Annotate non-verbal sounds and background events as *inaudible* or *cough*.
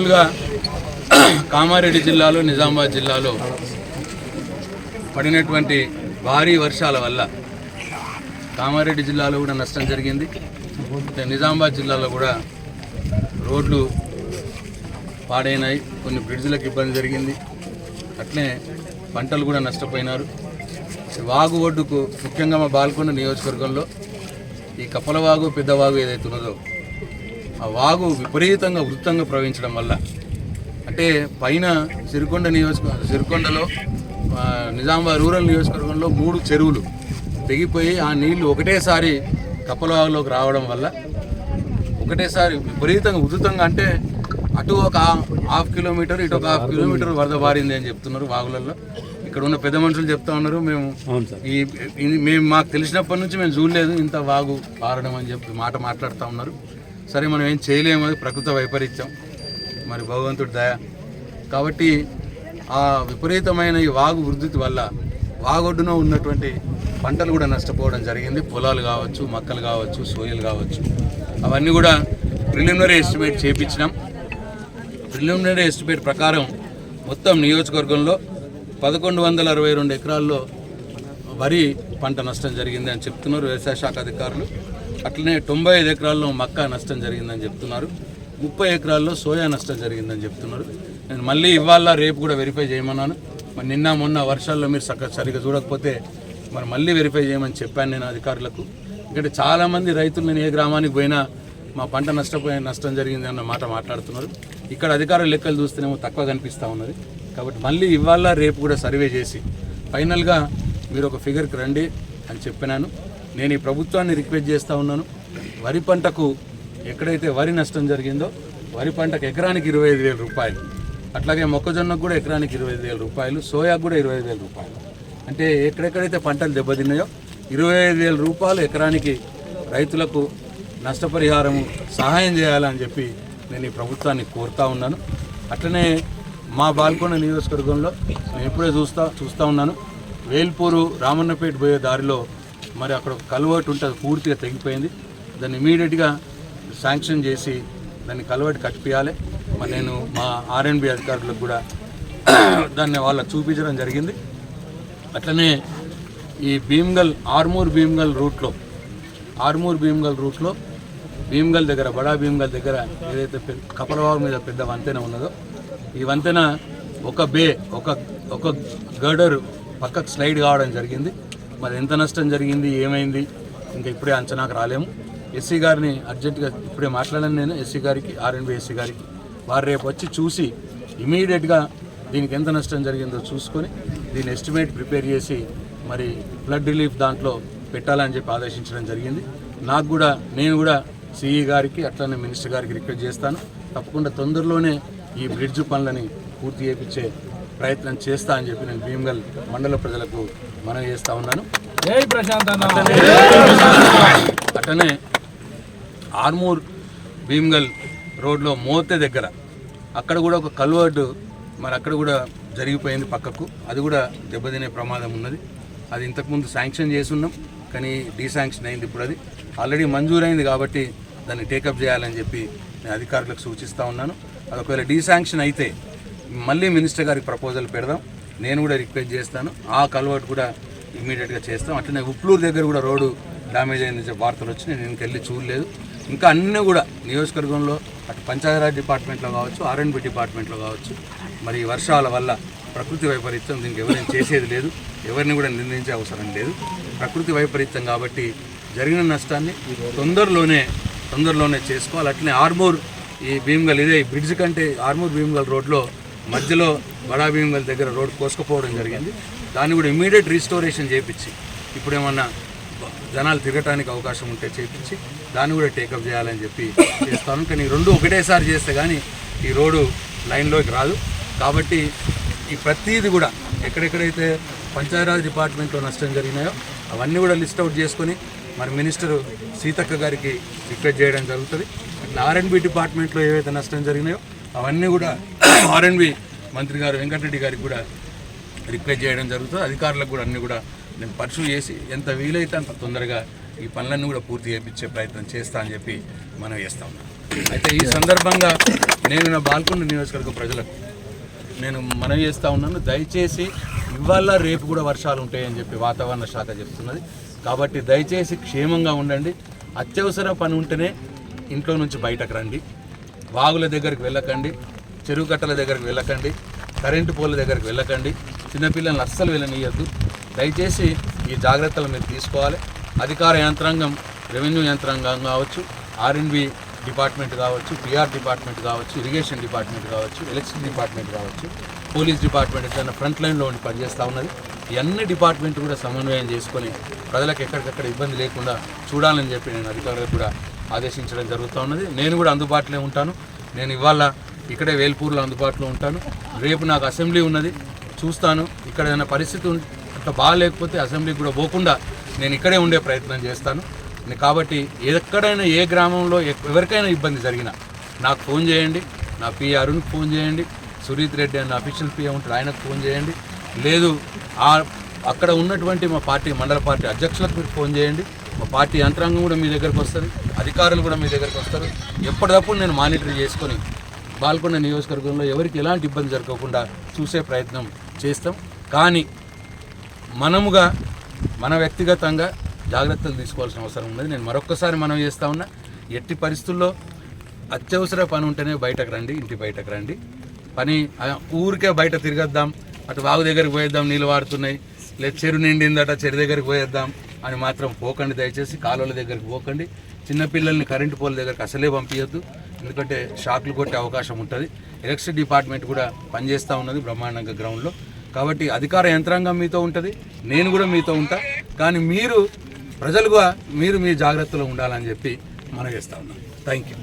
మామూలుగా కామారెడ్డి జిల్లాలో నిజామాబాద్ జిల్లాలో పడినటువంటి భారీ వర్షాల వల్ల కామారెడ్డి జిల్లాలో కూడా నష్టం జరిగింది. నిజామాబాద్ జిల్లాలో కూడా రోడ్లు పాడైనాయి. కొన్ని బ్రిడ్జ్లకు ఇబ్బంది జరిగింది. అట్లే పంటలు కూడా నష్టపోయినారు. వాగు ఒడ్డుకు ముఖ్యంగా మా బాల్కొండ నియోజకవర్గంలో ఈ కపలవాగు పెద్దవాగు ఏదైతే ఉన్నదో ఆ వాగు విపరీతంగా వృత్తంగా ప్రవహించడం వల్ల. అంటే పైన సిరికొండ నియోజక సిరికొండలో నిజామాబాద్ రూరల్ నియోజకవర్గంలో మూడు చెరువులు తెగిపోయి ఆ నీళ్ళు ఒకటేసారి కప్పలవాగులోకి రావడం వల్ల ఒకటేసారి విపరీతంగా ఉధృతంగా అంటే అటు ఒక హాఫ్ కిలోమీటర్ ఇటు ఒక హాఫ్ కిలోమీటర్ వరద బారింది అని చెప్తున్నారు వాగులలో ఇక్కడ ఉన్న పెద్ద మనుషులు చెప్తా ఉన్నారు మేము ఈ మేము మాకు తెలిసినప్పటి నుంచి మేము చూడలేదు ఇంత వాగు పారడం అని చెప్పి మాట మాట్లాడుతూ ఉన్నారు. సరే మనం ఏం చేయలేము అది ప్రకృతి వైపరీత్యం. మరి భగవంతుడి దయ. కాబట్టి ఆ విపరీతమైన ఈ వాగు వృద్ధి వల్ల వాగొడ్డున ఉన్నటువంటి పంటలు కూడా నష్టపోవడం జరిగింది. పొలాలు కావచ్చు మొక్కలు కావచ్చు సోయలు కావచ్చు. అవన్నీ కూడా ప్రిలిమినరీ ఎస్టిమేట్ చేయించినాం ప్రిలిమినరీ ఎస్టిమేట్ ప్రకారం మొత్తం నియోజకవర్గంలో పదకొండు వందల అరవై రెండు ఎకరాల్లో వరి పంట నష్టం జరిగింది అని చెప్తున్నారు వ్యవసాయ శాఖ అధికారులు. అట్లనే తొంభై ఐదు ఎకరాల్లో మక్క నష్టం జరిగిందని చెప్తున్నారు. ముప్పై ఎకరాల్లో సోయా నష్టం జరిగిందని చెప్తున్నారు. నేను మళ్ళీ ఇవాళ రేపు కూడా వెరిఫై చేయమన్నాను. మరి నిన్న మొన్న వర్షాల్లో మీరు సక్క సరిగ్గా చూడకపోతే మరి మళ్ళీ వెరిఫై చేయమని చెప్పాను నేను అధికారులకు. ఎందుకంటే చాలామంది రైతులు నేను ఏ గ్రామానికి పోయినా మా పంట నష్టపోయే నష్టం జరిగింది అన్న మాట మాట్లాడుతున్నారు. ఇక్కడ అధికారుల లెక్కలు చూస్తేనేమో తక్కువ కనిపిస్తూ ఉన్నది. కాబట్టి మళ్ళీ ఇవాళ రేపు కూడా సర్వే చేసి ఫైనల్గా మీరు ఒక ఫిగర్కి రండి అని చెప్పినాను. నేను ఈ ప్రభుత్వాన్ని రిక్వెస్ట్ చేస్తూ ఉన్నాను. వరి పంటకు ఎక్కడైతే వరి నష్టం జరిగిందో వరి పంటకు ఎకరానికి ఇరవై ఐదు వేల రూపాయలు. అట్లాగే మొక్కజొన్నకు కూడా ఎకరానికి ఇరవై ఐదు వేల రూపాయలు సోయాకు కూడా ఇరవై ఐదు వేల రూపాయలు. అంటే ఎక్కడెక్కడైతే పంటలు దెబ్బతిన్నాయో ఇరవై ఐదు వేల రూపాయలు ఎకరానికి రైతులకు నష్టపరిహారము సహాయం చేయాలని చెప్పి నేను ఈ ప్రభుత్వాన్ని కోరుతా ఉన్నాను. అట్లనే మా బాల్కొండ నియోజకవర్గంలో నేను ఎప్పుడే చూస్తా చూస్తూ ఉన్నాను. వేల్పూరు రామన్నపేట పోయే దారిలో మరి అక్కడ ఒక కల్వర్ట్ ఉంటుంది పూర్తిగా తెగిపోయింది. దాన్ని ఇమీడియట్గా శాంక్షన్ చేసి దాన్ని కల్వర్ట్ కట్టిపియాలి మరి నేను మా ఆర్ఎండ్బి అధికారులకు కూడా *clears throat* దాన్ని వాళ్ళకి చూపించడం జరిగింది. అట్లనే ఈ భీమ్గల్ ఆర్మూర్ భీమ్గల్ రూట్లో ఆర్మూర్ భీమ్గల్ రూట్లో భీమ్గల్ దగ్గర బడా భీమ్గల్ దగ్గర ఏదైతే పె- కపలవాగు మీద పెద్ద వంతెన ఉన్నదో ఈ వంతెన ఒక బే ఒక ఒక గడర్ పక్కకు స్లైడ్ కావడం జరిగింది. మరి ఎంత నష్టం జరిగింది ఏమైంది ఇంకా ఇప్పుడే అంచనాకు రాలేము. ఎస్సీ గారిని అర్జెంటుగా ఇప్పుడే మాట్లాడాను నేను ఎస్సీ గారికి ఆర్ఎన్బి ఎస్సీ గారికి. వారు రేపు వచ్చి చూసి ఇమీడియట్గా దీనికి ఎంత నష్టం జరిగిందో చూసుకొని దీని ఎస్టిమేట్ ప్రిపేర్ చేసి మరి ఫ్లడ్ రిలీఫ్ దాంట్లో పెట్టాలని చెప్పి ఆదేశించడం జరిగింది. నాకు కూడా నేను కూడా సిఈ గారికి అట్లనే మినిస్టర్ గారికి రిక్వెస్ట్ చేస్తాను. తప్పకుండా తొందరలోనే ఈ బ్రిడ్జ్ పనులని పూర్తి చేయించే ప్రయత్నం చేస్తా అని చెప్పి నేను భీమ్గల్ మండల ప్రజలకు మనవి చేస్తా ఉన్నాను. అట్లనే ఆర్మూర్ భీమ్గల్ రోడ్లో మోతే దగ్గర అక్కడ కూడా ఒక కల్వర్ట్ మరి అక్కడ కూడా జరిగిపోయింది పక్కకు. అది కూడా దెబ్బతినే ప్రమాదం ఉన్నది. అది ఇంతకుముందు శాంక్షన్ చేసి ఉన్నాం కానీ డీశాంక్షన్ అయింది ఇప్పుడు అది. ఆల్రెడీ మంజూరైంది కాబట్టి దాన్ని టేకప్ చేయాలని చెప్పి నేను అధికారులకు సూచిస్తూ ఉన్నాను. అది ఒకవేళ డీశాంక్షన్ అయితే మళ్ళీ మినిస్టర్ గారికి ప్రపోజల్ పెడదాం. నేను కూడా రిక్వెస్ట్ చేస్తాను. ఆ కల్వర్ట్ కూడా ఇమీడియట్గా చేస్తాం. అట్లనే ఉప్లూరు దగ్గర కూడా రోడ్డు డ్యామేజ్ అయింది వార్తలు వచ్చి నేను ఇంకెళ్ళి చూడలేదు. ఇంకా అన్నీ కూడా నియోజకవర్గంలో అటు పంచాయతీరాజ్ డిపార్ట్మెంట్లో కావచ్చు ఆర్ఎండ్బి డిపార్ట్మెంట్లో కావచ్చు మరి ఈ వర్షాల వల్ల ప్రకృతి వైపరీత్యం దీనికి ఎవరైనా చేసేది లేదు. ఎవరిని కూడా నిందించే అవసరం లేదు. ప్రకృతి వైపరీత్యం కాబట్టి జరిగిన నష్టాన్ని తొందరలోనే తొందరలోనే చేసుకోవాలి. అట్లనే ఆర్మూర్ ఈ భీమ్గల్ ఇదే బ్రిడ్జ్ కంటే ఆర్మూర్ భీమ్గల్ రోడ్లో మధ్యలో బడా భీమ్గల్ దగ్గర రోడ్ కోసుకుపోవడం జరిగింది. దాన్ని కూడా ఇమీడియట్ రీస్టోరేషన్ చేయించి ఇప్పుడు ఏమన్నా జనాలు తిరగటానికి అవకాశం ఉంటే చేయించి దాన్ని కూడా టేకప్ చేయాలని చెప్పి చేస్తాను. కానీ రెండు ఒకటేసారి చేస్తే కానీ ఈ రోడ్డు లైన్లోకి రాదు. కాబట్టి ఈ ప్రతిదీ కూడా ఎక్కడెక్కడైతే పంచాయరాజ్ డిపార్ట్మెంట్లో నష్టం జరిగినాయో అవన్నీ కూడా లిస్ట్ అవుట్ చేసుకొని మరి మినిస్టర్ సీతక్క గారికి రిక్వెస్ట్ చేయడం జరుగుతుంది. ఆర్ఎన్బి డిపార్ట్మెంట్లో ఏవైతే నష్టం జరిగినాయో అవన్నీ కూడా *clears throat* ఆర్ఎన్బి మంత్రి గారు వెంకటరెడ్డి గారికి కూడా రిక్వెస్ట్ చేయడం జరుగుతుంది. అధికారులకు కూడా అన్నీ కూడా నేను పర్సూ చేసి ఎంత వీలైతే అంత తొందరగా ఈ పనులన్నీ కూడా పూర్తి చేయించే ప్రయత్నం చేస్తా అని చెప్పి మనం చేస్తా ఉన్నాం. అయితే ఈ సందర్భంగా నేను నా బాల్కొండ నియోజకవర్గ ప్రజలకు నేను మనవి చేస్తూ ఉన్నాను. దయచేసి ఇవాళ రేపు కూడా వర్షాలు ఉంటాయని చెప్పి వాతావరణ శాఖ చెప్తున్నది. కాబట్టి దయచేసి క్షేమంగా ఉండండి. అత్యవసర పని ఉంటేనే ఇంట్లో నుంచి బయటకు రండి. వాగుల దగ్గరికి వెళ్ళకండి చెరువు కట్టల దగ్గరికి వెళ్ళకండి కరెంటు పోల దగ్గరికి వెళ్ళకండి చిన్నపిల్లల్ని అస్సలు వెళ్ళనీయద్దు. దయచేసి ఈ జాగ్రత్తలు మీరు తీసుకోవాలి. అధికార యంత్రాంగం రెవెన్యూ యంత్రాంగం కావచ్చు ఆర్ఎన్బి డిపార్ట్మెంట్ కావచ్చు పిఆర్ డిపార్ట్మెంట్ కావచ్చు ఇరిగేషన్ డిపార్ట్మెంట్ కావచ్చు ఎలక్షన్ డిపార్ట్మెంట్ కావచ్చు పోలీస్ డిపార్ట్మెంట్ ఏదైనా ఫ్రంట్ లైన్లో ఉండి పనిచేస్తూ ఉన్నది. అన్ని డిపార్ట్మెంట్ కూడా సమన్వయం చేసుకొని ప్రజలకు ఎక్కడికక్కడ ఇబ్బంది లేకుండా చూడాలని చెప్పి నేను అధికారులకు కూడా ఆదేశించడం జరుగుతూ ఉన్నది. నేను కూడా అందుబాటులో ఉంటాను. నేను ఇవాళ ఇక్కడే వేల్పూర్లో అందుబాటులో ఉంటాను. రేపు నాకు అసెంబ్లీ ఉన్నది. చూస్తాను. ఇక్కడ ఏదైనా పరిస్థితి అట్లా బాగాలేకపోతే అసెంబ్లీకి కూడా పోకుండా నేను ఇక్కడే ఉండే ప్రయత్నం చేస్తాను. కాబట్టి ఎక్కడైనా ఏ గ్రామంలో ఎవరికైనా ఇబ్బంది జరిగినా నాకు ఫోన్ చేయండి. నా పి అరుణ్కి ఫోన్ చేయండి. సురీత్ రెడ్డి అన్న అఫీషియల్ పిఏ ఉంటారు ఆయనకు ఫోన్ చేయండి. లేదు ఆ అక్కడ ఉన్నటువంటి మా పార్టీ మండల పార్టీ అధ్యక్షులకు మీరు ఫోన్ చేయండి. మా పార్టీ యంత్రాంగం కూడా మీ దగ్గరకు వస్తుంది. అధికారులు కూడా మీ దగ్గరకు వస్తారు. ఎప్పటికప్పుడు నేను మానిటర్ చేసుకొని బాల్కొండ నియోజకవర్గంలో ఎవరికి ఎలాంటి ఇబ్బంది జరగకుండా చూసే ప్రయత్నం చేస్తాం. కానీ మనముగా మన వ్యక్తిగతంగా జాగ్రత్తలు తీసుకోవాల్సిన అవసరం ఉన్నది. నేను మరొక్కసారి మనం చేస్తా ఉన్నా ఎట్టి పరిస్థితుల్లో అత్యవసర పని ఉంటేనే బయటకు రండి ఇంటి బయటకు రండి. పని ఊరికే బయట తిరగద్దాం అటు వాగు దగ్గరికి పోయేద్దాం నీళ్ళు వాడుతున్నాయి లేదు చెరు నిండిందట చెరు దగ్గరికి పోయేద్దాం అని మాత్రం పోకండి దయచేసి కాలువల దగ్గరికి పోకండి. చిన్నపిల్లల్ని కరెంటు పోల్ దగ్గరకు అసలే పంపించద్దు ఎందుకంటే షాక్లు కొట్టే అవకాశం ఉంటుంది. ఎలక్ట్రిసిటీ డిపార్ట్మెంట్ కూడా పనిచేస్తూ ఉన్నది బ్రహ్మాండంగా గ్రౌండ్లో కాబట్టి అధికార యంత్రాంగం మీతో ఉంటుంది. నేను కూడా మీతో ఉంటా. కానీ మీరు ప్రజలుగా మీరు మీ జాగ్రత్తలో ఉండాలని చెప్పి మనం చేస్తా ఉన్నాం. Thank you